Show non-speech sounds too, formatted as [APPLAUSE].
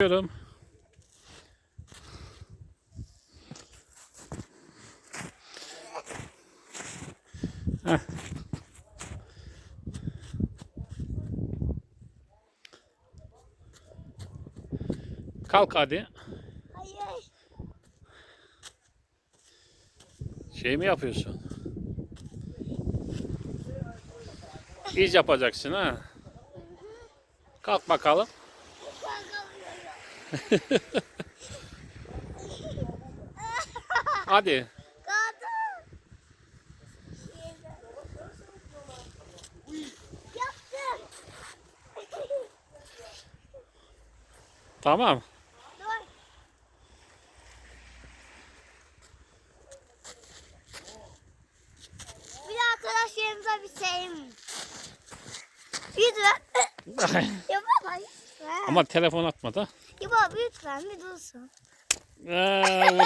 Diyorum. Heh. Kalk hadi. Şey mi yapıyorsun? İz yapacaksın ha. Kalk bakalım. [LAUGHS] Hadi. Tamam. Bir arkadaşlarımıza bir şeyim. Lütfen. [LAUGHS] Ama telefon atma da. Baba lütfen bir dursun. Ee,